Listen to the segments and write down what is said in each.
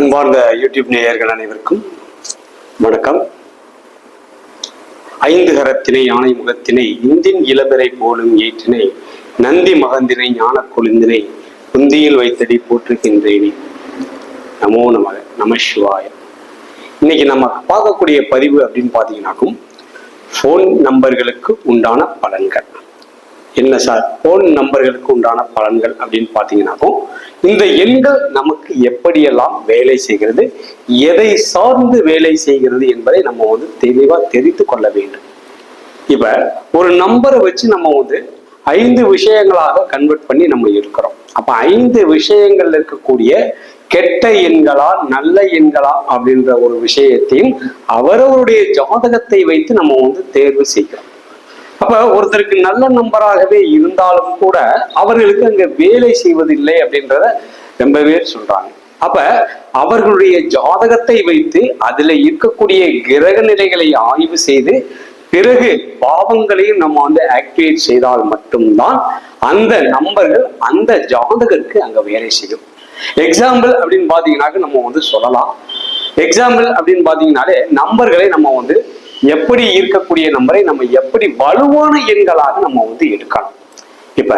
அன்பார்ந்த யூடியூப் நேயர்கள் அனைவருக்கும் வணக்கம். ஐந்து கரத்தினை யானை முகத்தினை இந்தின் இளபிறை போலும் ஏற்றினை நந்தி மகந்தினை ஞான கொழுந்தினை குந்தியில் வைத்தடி போற்றுகின்றேனே. நமோ நமக நம சிவாய இன்னைக்கு நம்ம பார்க்கக்கூடிய பதிவு அப்படின்னு பார்த்தீங்கன்னாக்கும் ஃபோன் நம்பர்களுக்கு உண்டான பலன்கள். என்ன சார்? போன் நம்பர்களுக்கு உண்டான பலன்கள் அப்படின்னு பார்த்தீங்கன்னாக்கும் இந்த எண்கள் நமக்கு எப்படியெல்லாம் வேலை செய்கிறது எதை சார்ந்து வேலை செய்கிறது என்பதை நம்ம வந்து தெளிவாக தெரிந்து கொள்ள வேண்டும். இப்போ ஒரு நம்பரை வச்சு நம்ம வந்து ஐந்து விஷயங்களாக கன்வெர்ட் பண்ணி நம்ம இருக்கிறோம். அப்ப ஐந்து விஷயங்கள்ல இருக்கக்கூடிய கெட்ட எண்களா நல்ல எண்களா அப்படின்ற ஒரு விஷயத்தையும் அவரவருடைய ஜாதகத்தை வைத்து நம்ம வந்து தேர்வு செய்கிறோம். அப்ப ஒருத்தருக்கு நல்ல நண்பராகவே இருந்தாலும் கூட அவர்களுக்கு அங்க வேலை செய்வதில்லை அப்படின்றத ரொம்ப பேர் சொல்றாங்க. அப்ப அவர்களுடைய ஜாதகத்தை வைத்து அதுல இருக்கக்கூடிய கிரக நிலைகளை ஆய்வு செய்து பிறகு பாவங்களையும் நம்ம வந்து ஆக்டிவேட் செய்தால் மட்டும்தான் அந்த நம்பர்கள் அந்த ஜாதகருக்கு அங்க வேலை செய்யும். எக்ஸாம்பிள் அப்படின்னு பாத்தீங்கன்னாக்க நம்ம வந்து சொல்லலாம். எக்ஸாம்பிள் அப்படின்னு பாத்தீங்கன்னாலே நம்பர்களை நம்ம வந்து எப்படி இருக்கக்கூடிய நம்பரை நம்ம எப்படி வலுவான எண்களாக நம்ம வந்து எடுக்கலாம். இப்ப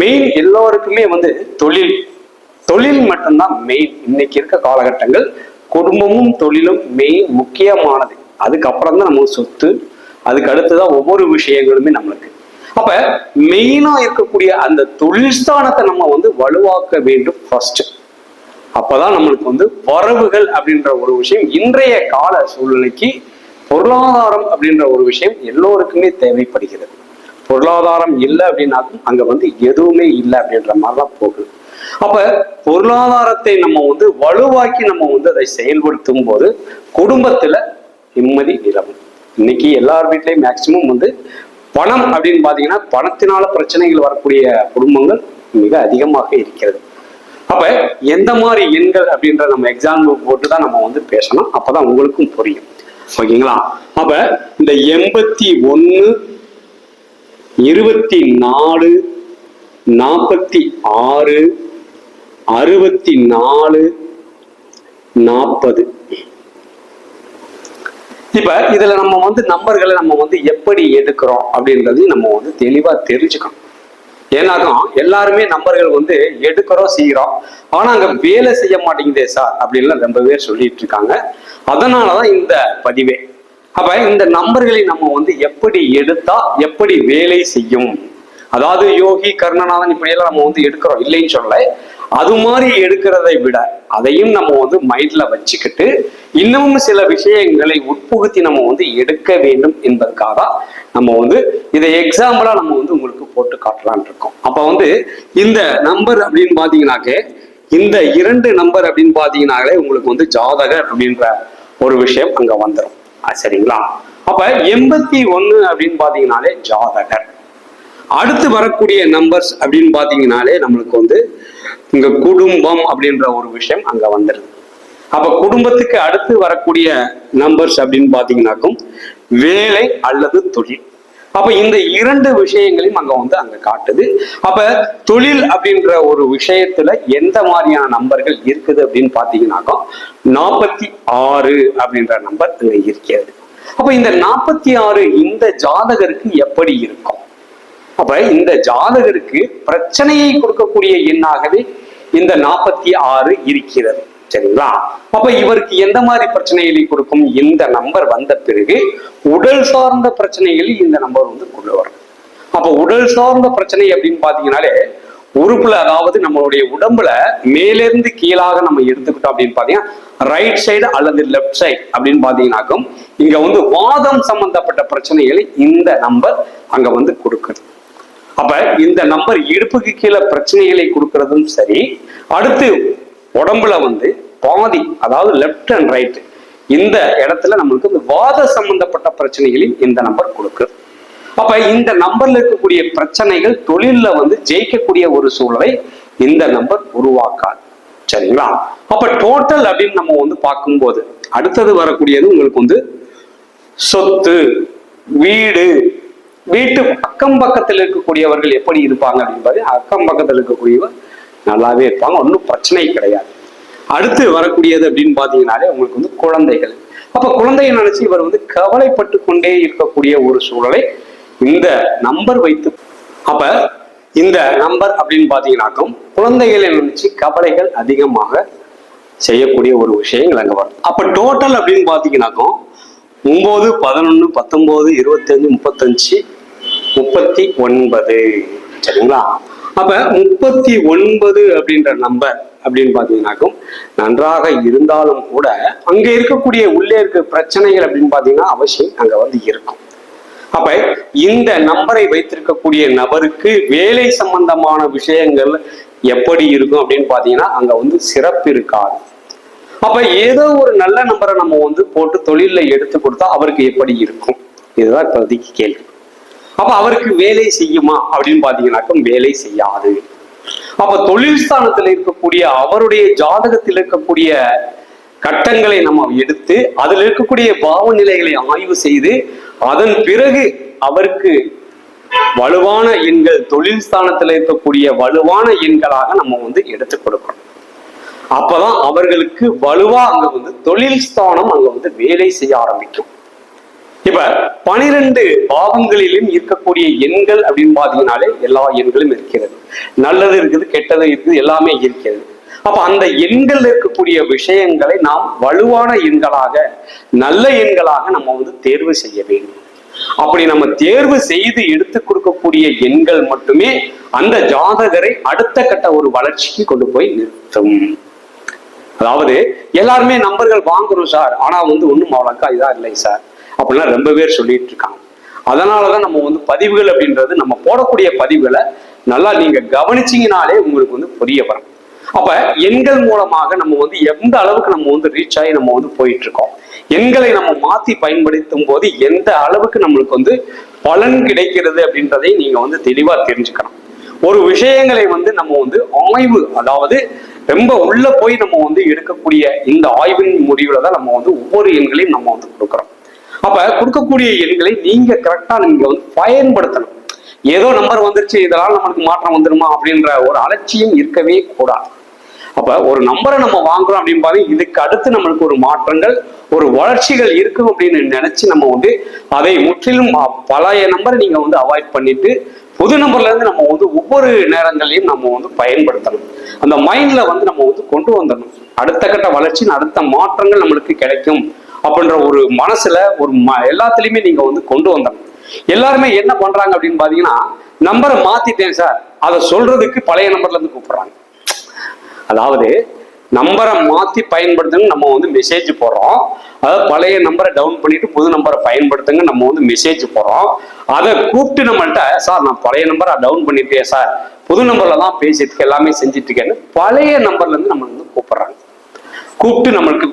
மெயின் எல்லோருக்குமே வந்து தொழில். தொழில் மட்டும்தான் மெயின் இன்னைக்கு இருக்க காலகட்டங்கள் குடும்பமும் தொழிலும் மெயின் முக்கியமானது. அதுக்கப்புறம் தான் நம்ம சொத்து அதுக்கு அடுத்துதான் ஒவ்வொரு விஷயங்களுமே நம்மளுக்கு. அப்ப மெயினா இருக்கக்கூடிய அந்த தொழில் ஸ்தானத்தை நம்ம வந்து வலுவாக்க வேண்டும் ஃபர்ஸ்ட் அப்பதான் நம்மளுக்கு வந்து வரவுகள் அப்படின்ற ஒரு விஷயம் இன்றைய கால சூழ்நிலைக்கு பொருளாதாரம் அப்படின்ற ஒரு விஷயம் எல்லோருக்குமே தேவைப்படுகிறது. பொருளாதாரம் இல்லை அப்படின்னாக்கும் அங்க வந்து எதுவுமே இல்லை அப்படின்ற மாதிரிலாம் போகுது. அப்ப பொருளாதாரத்தை நம்ம வந்து வலுவாக்கி நம்ம வந்து அதை செயல்படுத்தும் போது குடும்பத்துல நிம்மதி நிலவும். இன்னைக்கு எல்லார் வீட்லயும் மேக்சிமம் வந்து பணம் அப்படின்னு பாத்தீங்கன்னா பணத்தினால பிரச்சனைகள் வரக்கூடிய குடும்பங்கள் மிக அதிகமாக இருக்கிறது. அப்ப எந்த மாதிரி எண்கள் அப்படின்ற நம்ம எக்ஸாம்பிள் போட்டு தான் நம்ம வந்து பேசணும். அப்பதான் உங்களுக்கும் புரியும். ஓகேங்களா? அப்ப இந்த எண்பத்தி ஒன்று இருபத்தி நாலு நாற்பத்தி ஆறு அறுபத்தி நாலு நாற்பது. இப்ப இதுல நம்ம வந்து நம்பர்களை நம்ம வந்து எப்படி எடுக்கிறோம் அப்படின்றதையும் நம்ம வந்து தெளிவா தெரிஞ்சுக்கணும். ஏன்னாக்கா எல்லாருமே நம்பர்கள் வந்து எடுக்கிறோம் செய்கிறோம். ஆனா அங்க வேலை செய்ய மாட்டேங்குதே சார் அப்படின்லாம் ரொம்ப பேர் சொல்லிட்டு இருக்காங்க. அதனாலதான் இந்த பதிவே. அப்ப இந்த நம்பர்களை நம்ம வந்து எப்படி எடுத்தா எப்படி வேலை செய்யும்? அதாவது யோகி கர்ணநாதன் இப்படியெல்லாம் நம்ம வந்து எடுக்கிறோம் இல்லைன்னு சொல்ல அது மாதிரி எடுக்கிறதை விட அதையும் நம்ம வந்து மைண்ட்ல வச்சுக்கிட்டு இன்னமும் சில விஷயங்களை உட்புகுத்தி நம்ம வந்து எடுக்க வேண்டும் என்பதற்காக தான் நம்ம வந்து இதை எக்ஸாம்பிளா நம்ம வந்து உங்களுக்கு போட்டு காட்டலான் இருக்கோம். அப்ப வந்து இந்த நம்பர் அப்படின்னு பாத்தீங்கன்னாக்க இந்த இரண்டு நம்பர் அப்படின்னு பாத்தீங்கன்னாலே உங்களுக்கு வந்து ஜாதகர் அப்படின்ற ஒரு விஷயம் அங்க வந்துடும் சரிங்களா? அப்ப எண்பத்தி ஒண்ணு அப்படின்னு பாத்தீங்கன்னாலே ஜாதகர். அடுத்து வரக்கூடிய நம்பர்ஸ் அப்படின்னு பாத்தீங்கன்னாலே நம்மளுக்கு வந்து இங்க குடும்பம் அப்படின்ற ஒரு விஷயம் அங்க வந்துடுது அப்ப குடும்பத்துக்கு அடுத்து வரக்கூடிய நம்பர்ஸ் அப்படின்னு பாத்தீங்கன்னாக்கும் வேலை அல்லது தொழில். அப்ப இந்த இரண்டு விஷயங்களையும் அங்க வந்து அங்க காட்டுது. அப்ப தொழில் அப்படின்ற ஒரு விஷயத்துல எந்த மாதிரியான நம்பர்கள் இருக்குது அப்படின்னு பாத்தீங்கன்னாக்கா நாற்பத்தி ஆறு அப்படின்ற நம்பர் அங்க இருக்கிறது. அப்ப இந்த நாற்பத்தி ஆறு இந்த ஜாதகருக்கு எப்படி இருக்கும்? அப்ப இந்த ஜாதகருக்கு பிரச்சனையை கொடுக்கக்கூடிய எண்ணாகவே இந்த நாற்பத்தி ஆறு இருக்கிறது. சரிங்களா? அப்ப இவருக்கு எந்த மாதிரி பிரச்சனைகளை கொடுக்கும்? இந்த நம்பர் வந்த பிறகு உடல் சார்ந்த பிரச்சனைகளில் இந்த நம்பர் வந்து கொண்டு வரும். அப்ப உடல் சார்ந்த பிரச்சனை அப்படின்னு பாத்தீங்கன்னாலே உறுப்புல அதாவது நம்மளுடைய உடம்புல மேலிருந்து கீழாக நம்ம எடுத்துக்கிட்டோம் அப்படின்னு பாத்தீங்கன்னா ரைட் சைடு அல்லது லெஃப்ட் சைடு அப்படின்னு பாத்தீங்கன்னாக்கும் இங்க வந்து வாதம் சம்பந்தப்பட்ட பிரச்சனைகளை இந்த நம்பர் அங்க வந்து கொடுக்குது. அப்ப இந்த நம்பர் இடுப்புக்கு கீழே பிரச்சனைகளை கொடுக்கறதும் சரி அடுத்து உடம்புல வந்து பாதி அதாவது லெஃப்ட் அண்ட் ரைட் இந்த இடத்துல நம்மளுக்கு இந்த வாத சம்பந்தப்பட்ட பிரச்சனைகளையும் இந்த நம்பர் கொடுக்குது. அப்ப இந்த நம்பர்ல இருக்கக்கூடிய பிரச்சனைகள் தொழில்ல வந்து ஜெயிக்கக்கூடிய ஒரு சூழலை இந்த நம்பர் உருவாக்காது. சரிங்களா? அப்ப டோட்டல் அப்படின்னு நம்ம வந்து பார்க்கும்போது அடுத்தது வரக்கூடியது உங்களுக்கு வந்து சொத்து வீடு வீட்டு அக்கம் பக்கத்தில் இருக்கக்கூடியவர்கள் எப்படி இருப்பாங்க அப்படின்னு பாரு அக்கம் பக்கத்தில் இருக்கக்கூடியவர் நல்லாவே இருப்பாங்க. ஒன்றும் பிரச்சனை கிடையாது. அடுத்து வரக்கூடியது அப்படின்னு பாத்தீங்கன்னாலே உங்களுக்கு வந்து குழந்தைகள். அப்ப குழந்தையை நினைச்சு இவர் வந்து கவலைப்பட்டு கொண்டே இருக்கக்கூடிய ஒரு சூழலை இந்த நம்பர் வைத்து அப்ப இந்த நம்பர் அப்படின்னு பாத்தீங்கன்னாக்கும் குழந்தைகளை நினைச்சு கவலைகள் அதிகமாக செய்யக்கூடிய ஒரு விஷயங்கள் அங்க வரும். அப்ப டோட்டல் அப்படின்னு பாத்தீங்கன்னாக்கும் ஒன்பது பதினொன்னு பத்தொன்பது இருபத்தஞ்சு முப்பத்தஞ்சு முப்பத்தி ஒன்பது. சரிங்களா? அப்ப முப்பத்தி ஒன்பது அப்படின்ற நம்பர் அப்படின்னு பாத்தீங்கன்னாக்கும் நன்றாக இருந்தாலும் கூட அங்க இருக்கக்கூடிய உள்ளே இருக்க பிரச்சனைகள் அப்படின்னு பாத்தீங்கன்னா அவசியம் அங்க வந்து இருக்கும். அப்ப இந்த நம்பரை வைத்திருக்கக்கூடிய நபருக்கு வேலை சம்பந்தமான விஷயங்கள் எப்படி இருக்கும் அப்படின்னு பாத்தீங்கன்னா அங்க வந்து சிறப்பு இருக்காது. அப்ப ஏதோ ஒரு நல்ல நம்பரை நம்ம வந்து போட்டு தொழில எடுத்து கொடுத்தா அவருக்கு எப்படி இருக்கும்? இதுதான் இப்போதைக்கு கேள்வி. அப்ப அவருக்கு வேலை செய்யுமா அப்படின்னு பாத்தீங்கன்னாக்க வேலை செய்யாது. அப்ப தொழில் ஸ்தானத்தில் இருக்கக்கூடிய அவருடைய ஜாதகத்தில் இருக்கக்கூடிய கட்டங்களை நம்ம எடுத்து அதில் இருக்கக்கூடிய பாவநிலைகளை ஆய்வு செய்து அதன் பிறகு அவருக்கு வலுவான எண்கள் தொழில் ஸ்தானத்தில் இருக்கக்கூடிய வலுவான எண்களாக நம்ம வந்து எடுத்து கொடுக்கணும். அப்பதான் அவர்களுக்கு வலுவா அங்க வந்து தொழில் ஸ்தானம் அங்க வந்து வேலை செய்ய ஆரம்பிக்கும். இப்ப பனிரெண்டு பாவங்களிலும் இருக்கக்கூடிய எண்கள் அப்படின்னு பாத்தீங்கன்னாலே எல்லா எண்களும் இருக்கிறது. நல்லது இருக்குது கெட்டது இருக்குது எல்லாமே இருக்கிறது. அப்ப அந்த எண்கள் இருக்கக்கூடிய விஷயங்களை நாம் வலுவான எண்களாக நல்ல எண்களாக நம்ம வந்து தேர்வு செய்ய வேண்டும். அப்படி நம்ம தேர்வு செய்து எடுத்து கொடுக்கக்கூடிய எண்கள் மட்டுமே அந்த ஜாதகரை அடுத்த கட்ட ஒரு வளர்ச்சிக்கு கொண்டு போய் நிறுத்தும். அதாவது எல்லாருமே நம்பர்கள் வாங்குறோம் சார் ஆனா வந்து ஒண்ணும் அவ்வளோக்கா இதா இல்லை சார். அப்படிலாம் ரொம்ப பேர் சொல்லிட்டு இருக்காங்க அதனாலதான் நம்ம வந்து பதிவுகள் அப்படின்றது நம்ம போடக்கூடிய பதிவுகளை நல்லா நீங்கள் கவனிச்சீங்கனாலே உங்களுக்கு வந்து புரிய வரும். அப்போ எண்கள் மூலமாக நம்ம வந்து எந்த அளவுக்கு நம்ம வந்து ரீச் ஆகி நம்ம வந்து போயிட்டு இருக்கோம் எண்களை நம்ம மாற்றி பயன்படுத்தும் போது எந்த அளவுக்கு நம்மளுக்கு வந்து பலன் கிடைக்கிறது அப்படின்றதை நீங்கள் வந்து தெளிவாக தெரிஞ்சுக்கணும். ஒரு விஷயங்களை வந்து நம்ம வந்து ஆய்வு அதாவது ரொம்ப உள்ள போய் நம்ம வந்து எடுக்கக்கூடிய இந்த ஆய்வின் முடிவுல தான் நம்ம வந்து ஒவ்வொரு எண்களையும் நம்ம வந்து கொடுக்குறோம். அப்ப கொடுக்கக்கூடிய எண்களை நீங்க கரெக்டா நீங்க வந்து பயன்படுத்தணும். ஏதோ நம்பர் வந்துருச்சு இதெல்லாம் நம்மளுக்கு மாற்றம் வந்துருமா அப்படின்ற ஒரு அலட்சியம் இருக்கவே கூடாது. அப்ப ஒரு நம்பரை நம்ம வாங்குறோம் அப்படின்னு பாருங்க இதுக்கு அடுத்து நம்மளுக்கு ஒரு மாற்றங்கள் ஒரு வளர்ச்சிகள் இருக்கும் அப்படின்னு நினைச்சு நம்ம வந்து அதை முற்றிலும் பழைய நம்பரை நீங்க வந்து அவாய்ட் பண்ணிட்டு புது நம்பர்ல இருந்து நம்ம வந்து ஒவ்வொரு நேரங்களையும் நம்ம வந்து பயன்படுத்தணும். அந்த மைண்ட்ல வந்து நம்ம வந்து கொண்டு வந்துடணும். அடுத்த கட்ட வளர்ச்சி அடுத்த மாற்றங்கள் நம்மளுக்கு கிடைக்கும். அப்படின்ற ஒரு மனசுல ஒரு ம எல்லாத்துலயுமே நீங்க வந்து கொண்டு வந்துடணும் எல்லாருமே என்ன பண்றாங்க அப்படின்னு பாத்தீங்கன்னா நம்பரை மாத்திட்டேன் சார். அதை சொல்றதுக்கு பழைய நம்பர்ல இருந்து கூப்பிடுறாங்க. அதாவது நம்பரை மாத்தி பயன்படுத்துங்க நம்ம வந்து மெசேஜ் போடுறோம். அதாவது பழைய நம்பரை டவுன் பண்ணிட்டு புது நம்பரை பயன்படுத்துங்க நம்ம வந்து மெசேஜ் போடுறோம். அதை கூப்பிட்டு நம்மள்கிட்ட சார் நான் பழைய நம்பரை டவுன் பண்ணிட்டேன் சார். புது நம்பர்ல தான் பேசிட்டு எல்லாமே செஞ்சுட்டு இருக்கேன்னு பழைய நம்பர்ல இருந்து நம்ம வந்து கூப்பிடுறாங்க. கூப்பிட்டு நம்மளுக்கு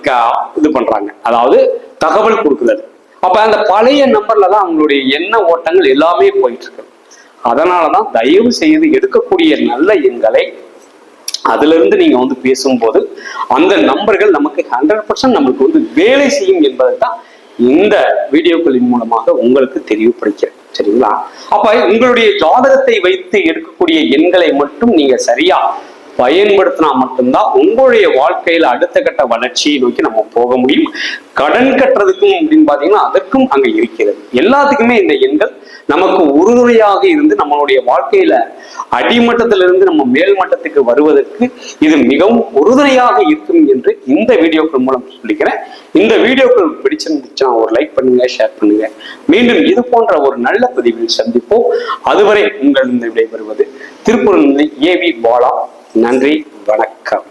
இது பண்றாங்க. அதாவது தகவல் கொடுக்குறது. அப்ப அந்த பழைய நம்பர்ல தான் அவங்களுடைய எண்ண ஓட்டங்கள் எல்லாமே போயிட்டு இருக்கு அதனாலதான் தயவு செய்து எடுக்கக்கூடிய நல்ல எண்களை அதுல இருந்து நீங்க வந்து பேசும்போது அந்த நம்பர்கள் நமக்கு ஹண்ட்ரட் பர்சன்ட் நமக்கு வந்து வேலை செய்யும் என்பதை தான் இந்த வீடியோக்களின் மூலமாக உங்களுக்கு தெளிவுபடுத்துகிறேன் சரிங்களா? அப்ப உங்களுடைய ஜாதகத்தை வைத்து எடுக்கக்கூடிய எண்களை மட்டும் நீங்க சரியா பயன்படுத்தினா மட்டும்தான் உங்களுடைய வாழ்க்கையில அடுத்த கட்ட வளர்ச்சியை நோக்கி நம்ம போக முடியும். கடன் கட்டுறதுக்கும் அப்படின்னு பாத்தீங்கன்னா அதற்கும் அங்க இருக்கிறது. எல்லாத்துக்குமே இந்த எண்கள் நமக்கு உறுதுணையாக இருந்து நம்மளுடைய வாழ்க்கையில அடிமட்டத்திலிருந்து நம்ம மேல் மட்டத்துக்கு வருவதற்கு இது மிகவும் உறுதுணையாக இருக்கும் என்று இந்த வீடியோக்கள் மூலம் சொல்லிக்கிறேன். இந்த வீடியோக்கள் பிடிச்சிருந்துச்சுன்னா ஒரு லைக் பண்ணுங்க ஷேர் பண்ணுங்க. மீண்டும் இது போன்ற ஒரு நல்ல பதிவில் சந்திப்போம். அதுவரை உங்கள் விடைபெறுவது திருப்பூர் வி பாலா. நன்றி வணக்கம்.